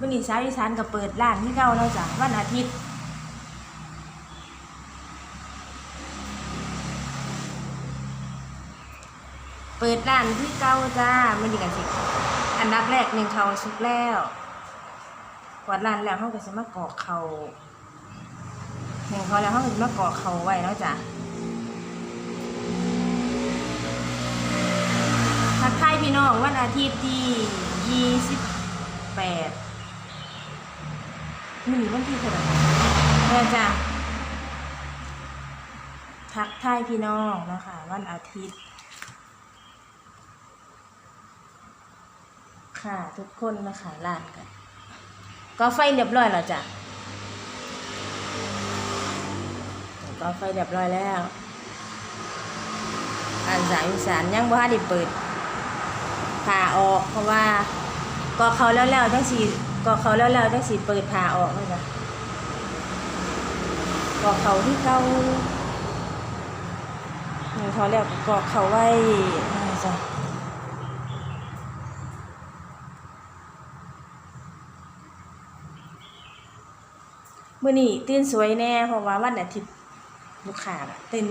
วันนี้สาวอีสานก็เปิดร้านที่เก่าแล้วจ้ะวันอาทิตย์เปิดร้านที่เก่าจ้ามันดีกันสิอันดับแรกหนึ่งเขาสุกแล้วกวาดร้านแล้วเขาก็จะมากรอกเขาหนึ่งเขาแล้วเขาก็จะมากรอกเขาไว้แล้วจ้ะทักทายพี่น้องวันอาทิตย์ที่ยี่สิบแปด นี่วันที่เท่าไหร่แม่จ้ะทักทายพี่น้องนะคะ วันอาทิตย์ ค่ะทุกคนนะคะร้านกัน ก็ไฟเรียบร้อยแล้วจ้ะก็ไฟเรียบร้อยแล้วอันสายอีสานยังบ่ทันได้เปิดผ่าออกเพราะว่าก็เขาแล้วแล้วจังสี ก็เขาแล้วแล้วจังสีเปิดผ่าออกเลยจ้ะก็เขาที่เขานี่เขาแล้วก็กอกเขาไว้นี่จ้ะมื่อนี้ตื่นสวยแน่เพราะว่าวันอาทิตย์ลูกค้าตื่น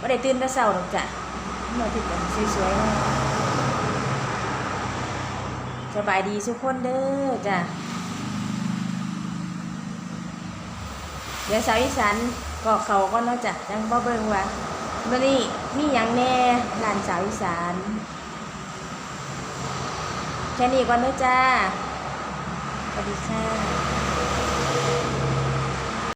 ว่าได้ตื่นแต่เช้าหรอกจ้ะวันอาทิตย์ก็สวยๆ สบายดีทุกคนเด้อจ้ะเดี๋ยวสาวอีสานก็เขาก็เนาจะจังบ่เบิ่งว่ามื่อนี้มีอยังแน่หลานสาวอีสานแค่นี้ก่อนนะจ้าสวัสดีค่ะ